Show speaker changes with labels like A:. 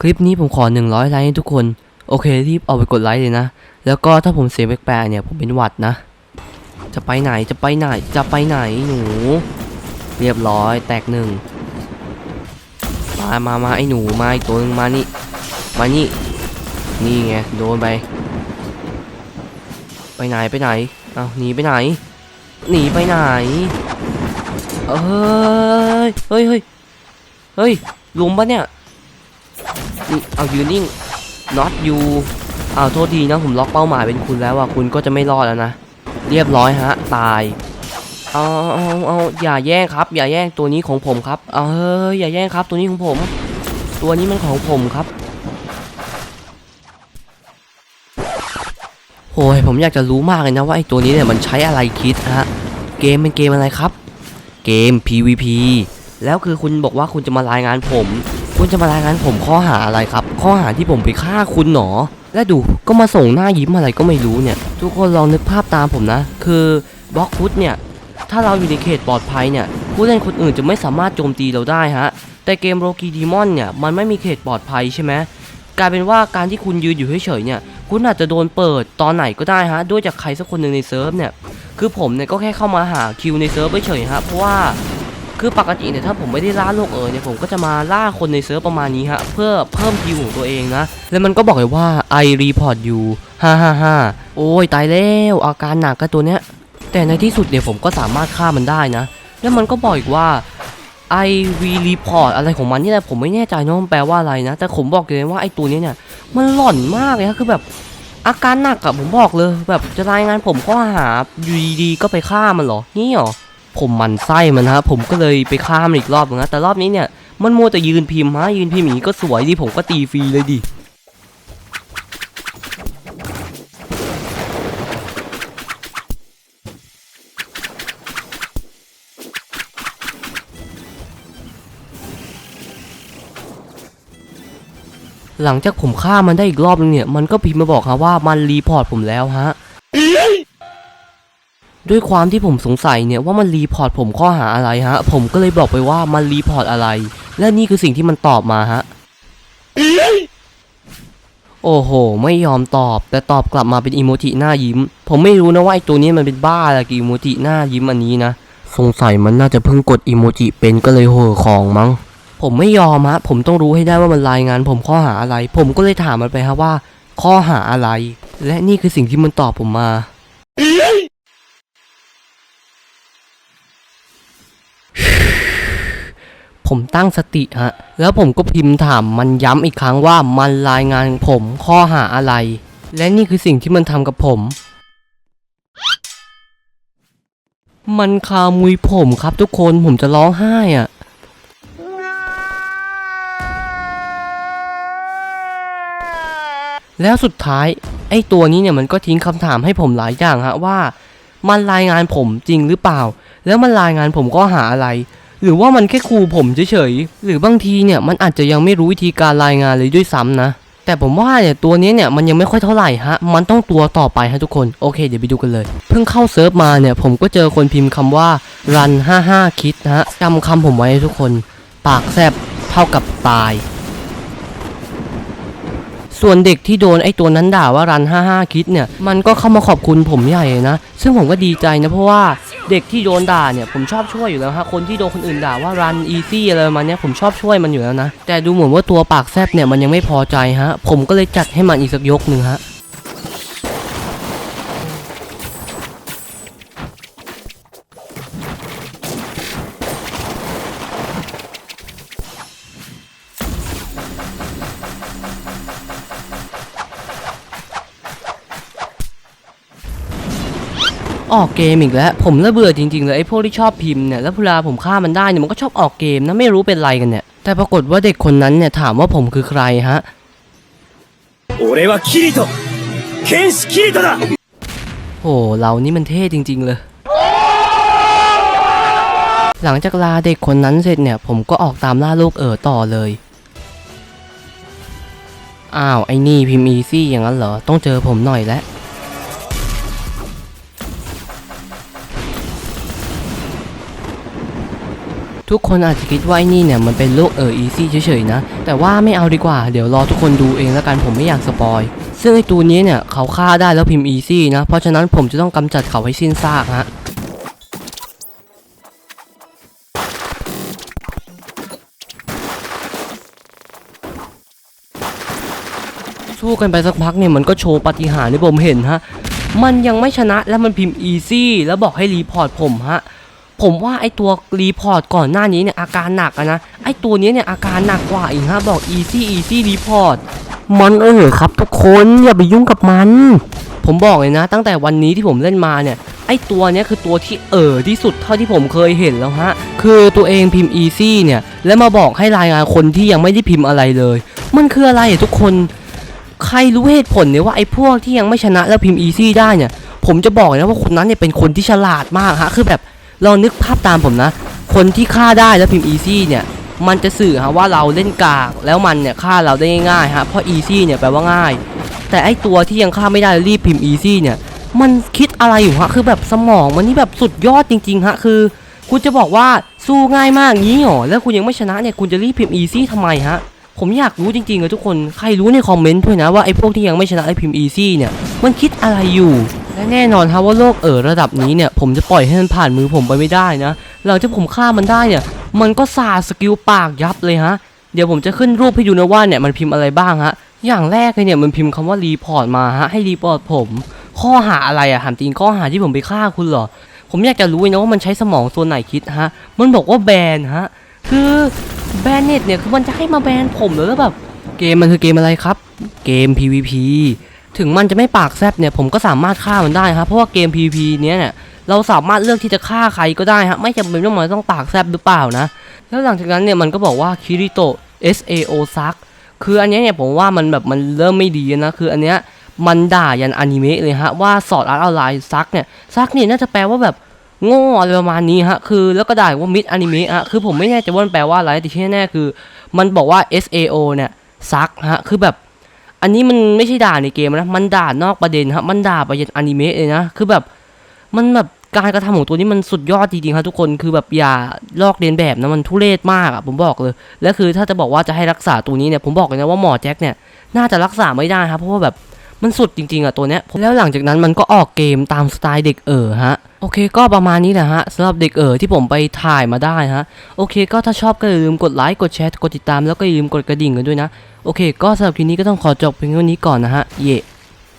A: คลิปนี้ผมขอ 100 ไลค์ให้ทุกคน โอเครีบเอาไปกดไลค์เลยนะ แล้วก็ถ้าผมเสียงแปลกๆเนี่ยผมเป็นหวัดนะ จะไปไหนจะไปไหนจะไปไหนหนู เรียบร้อยแตกหนึ่งมามามาไอ้หนูมาอีกตัวนึงมานี่ มานี่ นี่ไงโดนไปไปไหนไปไหนเอาหนีไปไหน หนีไปไหน เอ้ย เฮ้ยเฮ้ยเฮ้ย หลุมปะเนี่ย นี่เอายืนนิ่ง not you เอาโทษทีนะผมล็อกเป้าหมายเป็นคุณแล้วอะคุณก็จะไม่รอดแล้วนะ เรียบร้อยฮะ ตาย เอาเอาเอาอย่าแย่งครับ อย่าแย่งตัวนี้ของผมครับ เอาเฮ้ยอย่าแย่งครับ ตัวนี้ของผม ตัวนี้มันของผมครับโอ้ยผมอยากจะรู้มากเลยนะว่าไอ้ตัวนี้เนี่ยมันใช้อะไรคิดฮะเกมเป็นเกมอะไรครับ เกม PVP แล้วคือคุณบอกว่าคุณจะมารายงานผม คุณจะมารายงานผมข้อหาอะไรครับ ข้อหาที่ผมไปฆ่าคุณหนอ และดูก็มาส่งหน้ายิ้มอะไรก็ไม่รู้เนี่ย ทุกคนลองนึกภาพตามผมนะ คือบล็อกฟุตเนี่ย ถ้าเราอยู่ในเขตปลอดภัยเนี่ย ผู้เล่นคนอื่นจะไม่สามารถโจมตีเราได้ฮะ แต่เกมโรกีดีมอนเนี่ย มันไม่มีเขตปลอดภัยใช่ไหมกลายเป็นว่าการที่คุณยืนอยู่เฉยๆเนี่ย คุณอาจจะโดนเปิดตอนไหนก็ได้ฮะ ด้วยจากใครสักคนหนึ่งในเซิร์ฟเนี่ย คือผมเนี่ยก็แค่เข้ามาหาคิวในเซิร์ฟเฉยๆฮะ เพราะว่า คือปกติเนี่ยถ้าผมไม่ได้ล่าโลกเออเนี่ยผมก็จะมาล่าคนในเซิร์ฟประมาณนี้ฮะเพื่อเพิ่มคิวของตัวเองนะ แล้วมันก็บอกเลยว่า I report you ฮ่าฮ่าฮ่าโอ้ยตายแล้วอาการหนักกับตัวเนี้ย แต่ในที่สุดเนี่ยผมก็สามารถฆ่ามันได้นะ แล้วมันก็บอกอีกว่า I w i report อะไรของมันนี่แหละผมไม่แน่ใจนะมันแปลว่าอะไรนะ แต่ผมบอกเลยว่าไอ้ตัวนี้เนี่ยมันหล่อนมากเลยฮะคือแบบอาการหนักอะผมบอกเลย แบบจะรายงานผมข้อหาอยู่ดีๆก็ไปฆ่ามันเหรอนี่เหรอ ผมมันไส้มันฮะผมก็เลยไปฆ่ามันอีกรอบนึงนะแต่รอบนี้เนี่ยมันมัวแต่ยืนพิมพ์ฮะยืนพิมพ์อย่างนี้ก็สวยดิผมก็ตีฟรีเลยดิหลังจากผมฆ่ามันได้อีกรอบนึงเนี่ย มันก็พิมพ์มาบอกฮะว่ามันรีพอร์ตผมแล้วฮะ ด้วยความที่ผมสงสัยเนี่ยว่ามันรีพอร์ตผมข้อหาอะไรฮะ ผมก็เลยบอกไปว่ามันรีพอร์ตอะไร และนี่คือสิ่งที่มันตอบมาฮะ โอ้โห ไม่ยอมตอบ แต่ตอบกลับมาเป็นอีโมจิหน้ายิ้ม ผมไม่รู้นะว่าไอตัวนี้มันเป็นบ้าอะไรกับอีโมจิหน้ายิ้มอันนี้นะ สงสัยมันน่าจะเพิ่งกดอีโมจิเป็นก็เลยเห่อของมั้ง ผมไม่ยอมฮะ ผมต้องรู้ให้ได้ว่ามันรายงาน ผมข้อหาอะไร ผมก็เลยถามมันไปฮะว่า ข้อหาอะไร และนี่คือสิ่งที่มันตอบผมมา ผมตั้งสติฮะ แล้วผมก็พิมพ์ถามมันย้ำอีกครั้งว่ามันรายงานผมข้อหาอะไร และนี่คือสิ่งที่มันทำกับผม มันคามุยผมครับทุกคนผมจะร้องไห้อะแล้วสุดท้ายไอ้ตัวนี้เนี่ยมันก็ทิ้งคำถามให้ผมหลายอย่างฮะว่า มันรายงานผมจริงหรือเปล่า แล้วมันรายงานผมก็หาอะไร หรือว่ามันแค่คูผมเฉยๆ หรือบางทีเนี่ยมันอาจจะยังไม่รู้วิธีการรายงานเลยด้วยซ้ำนะ แต่ผมว่าเนี่ยตัวนี้เนี่ยมันยังไม่ค่อยเท่าไหร่ฮะ มันต้องตัวต่อไปฮะทุกคน โอเคเดี๋ยวไปดูกันเลย เพิ่งเข้าเซิร์ฟมาเนี่ยผมก็เจอคนพิมพ์คำว่า run 55คิดนะฮะจำคำผมไว้ทุกคน ปากแซบเท่ากับตาย ส่วนเด็กที่โดนไอ้ตัวนั้นด่าว่ารัน 55 คิดเนี่ย มันก็เข้ามาขอบคุณผมใหญ่นะ ซึ่งผมก็ดีใจนะเพราะว่า เด็กที่โดนด่าเนี่ยผมชอบช่วยอยู่แล้วฮะคนที่โดนคนอื่นด่าว่ารันอีซี่อะไรประมาณเนี้ยผมชอบช่วยมันอยู่แล้วนะแต่ดูเหมือนว่าตัวปากแซบเนี่ยมันยังไม่พอใจฮะผมก็เลยจัดให้มันอีกสักยกหนึ่งฮะ ออกเกมอีกแล้ว ผมละเบื่อจริงๆเลยไอ้พวกที่ชอบพิมพ์เนี่ยแล้วเวลาผมฆ่ามันได้เนี่ยมันก็ชอบออกเกมนะไม่รู้เป็นไรกันเนี่ย แต่ปรากฏว่าเด็กคนนั้นเนี่ยถามว่าผมคือใครฮะ
B: โอ้เราคิริโตเคนสคิริ
A: โตะโอ้เรานี่มันเท่จริง ๆ เลย หลังจากลาเด็กคนนั้นเสร็จเนี่ยผมก็ออกตามล่าลูกเอ๋อต่อเลยอ้าวไอ้นี่พิมพ์อีซี่อย่างนั้นเหรอต้องเจอผมหน่อยแล้ว ทุกคนอาจจะคิดว่าไอ้นี่เนี่ยมันเป็นโลกเอออีซี่เฉยๆนะ แต่ว่าไม่เอาดีกว่า เดี๋ยวรอทุกคนดูเองแล้วกันผมไม่อยากสปอยซึ่งไอ้ตัวนี้เนี่ยเขาฆ่าได้แล้วพิมพ์อีซี่นะ เพราะฉะนั้นผมจะต้องกำจัดเขาให้สิ้นซากฮะสู้กันไปสักพักเนี่ยมันก็โชว์ปฏิหารที่ผมเห็นฮะ มันยังไม่ชนะแล้วมันพิมพ์อีซี่แล้วบอกให้รีพอร์ตผมฮะ ผมว่าไอตัวรีพอร์ตก่อนหน้านี้เนี่ยอาการหนักอะนะไอตัวเนี้ยเนี่ยอาการหนักกว่าอีกฮะบอก easy easy report มันเออครับทุกคนอย่าไปยุ่งกับมัน ผมบอกเลยนะ ตั้งแต่วันนี้ที่ผมเล่นมาเนี่ยไอตัวเนี้ยคือตัวที่เออที่สุดเท่าที่ผมเคยเห็นแล้วฮะ คือตัวเองพิมพ์ easy เนี่ย แล้วมาบอกให้รายงานคนที่ยังไม่ได้พิมพ์อะไรเลย มันคืออะไรอะทุกคน ใครรู้เหตุผลเนี่ยว่าไอ้พวกที่ยังไม่ชนะแล้วพิมพ์ easy ได้เนี่ย ผมจะบอกเลยนะว่าคนนั้นเนี่ยเป็นคนที่ฉลาดมากฮะ คือแบบ ลองนึกภาพตามผมนะ คนที่ฆ่าได้แล้วพิมพ์ easy เนี่ย มันจะสื่อฮะว่าเราเล่นกากแล้วมันเนี่ยฆ่าเราได้ง่ายฮะเพราะ easy เนี่ยแปลว่าง่าย แต่ไอตัวที่ยังฆ่าไม่ได้รีบพิมพ์ easy เนี่ย มันคิดอะไรอยู่ฮะคือแบบสมองมันนี่แบบสุดยอดจริงๆฮะคือคุณจะบอกว่าสู้ง่ายมากงี้หรอแล้วคุณยังไม่ชนะเนี่ยคุณจะรีบพิมพ์ easy ทำไมฮะผมอยากรู้จริงๆเลยทุกคน ใครรู้ในคอมเมนต์ด้วยนะว่าไอ้พวกที่ยังไม่ชนะไอ้พิมพ์ easy เนี่ย มันคิดอะไรอยู่ และแน่นอนครับว่าโลกเออระดับนี้เนี่ยผมจะปล่อยให้มันผ่านมือผมไปไม่ได้นะหลังจากผมฆ่ามันได้เนี่ย มันก็สาสกิลปากยับเลยฮะเดี๋ยวผมจะขึ้นรูปให้ดูนะว่าเนี่ยมันพิมพ์อะไรบ้างฮะอย่างแรกเลยเนี่ยมันพิมพ์คำว่ารีพอร์ตมาฮะให้รีพอร์ตผม ข้อหาอะไรอะถามจริงข้อหาที่ผมไปฆ่าคุณเหรอผมอยากจะรู้นะว่ามันใช้สมองส่วนไหนคิดฮะ มันบอกว่าแบนฮะ คือแบนเน็ตเนี่ยคือมันจะให้มาแบนผมเหรอแล้วแบบ เกมมันคือเกมอะไรครับ เกม PVP ถึงมันจะไม่ปากแซบเนี่ยผมก็สามารถฆ่ามันได้ครับเพราะว่าเกม PVP เนี้ยเนี่ยเราสามารถเลือกที่จะฆ่าใครก็ได้ฮะไม่จำเป็นต้องมาต้องปากแซบหรือเปล่านะแล้วหลังจากนั้นเนี่ยมันก็บอกว่าคิริโต SAO ซักคืออันนี้เนี่ยผมว่ามันแบบมันเริ่มไม่ดีนะคืออันเนี้ยมันด่ายันอนิเมะเลยฮะว่าสอดอาร์ตออนไลน์ซักเนี่ยซักเนี่ยน่าจะแปลว่าแบบโง่อะไรประมาณนี้ฮะคือแล้วก็ด่าว่ามิดอนิเมะฮะคือผมไม่แน่ใจว่ามันแปลว่าอะไรแต่ที่แน่คือ มันบอกว่า SAO เนี่ยซักฮะคือแบบ อันนี้มันไม่ใช่ด่าในเกมนะ มันด่านอกประเด็นครับ มันด่าไปยันอนิเมะเลยนะ คือแบบ มันแบบการกระทำของตัวนี้มันสุดยอดจริงๆครับทุกคน คือแบบอย่าลอกเลียนแบบนะ มันทุเรศมากอะผมบอกเลย และคือถ้าจะบอกว่าจะให้รักษาตัวนี้เนี่ย ผมบอกเลยนะว่าหมอแจ็คเนี่ย น่าจะรักษาไม่ได้ครับ เพราะว่าแบบ มันสุดจริงๆอะตัวเนี้ย แล้วหลังจากนั้นมันก็ออกเกมตามสไตล์เด็กเอ๋อฮะ โอเคก็ประมาณนี้แหละฮะสำหรับเด็กเอ๋อที่ผมไปถ่ายมาได้ฮะ โอเคก็ถ้าชอบก็อย่าลืมกดไลค์ กดแชร์ กดติดตามแล้วก็อย่าลืมกดกระดิ่งกันด้วยนะ โอเค ก็สำหรับคลิปนี้ก็ต้องขอจบเพียงเท่านี้ก่อนนะฮะ เย่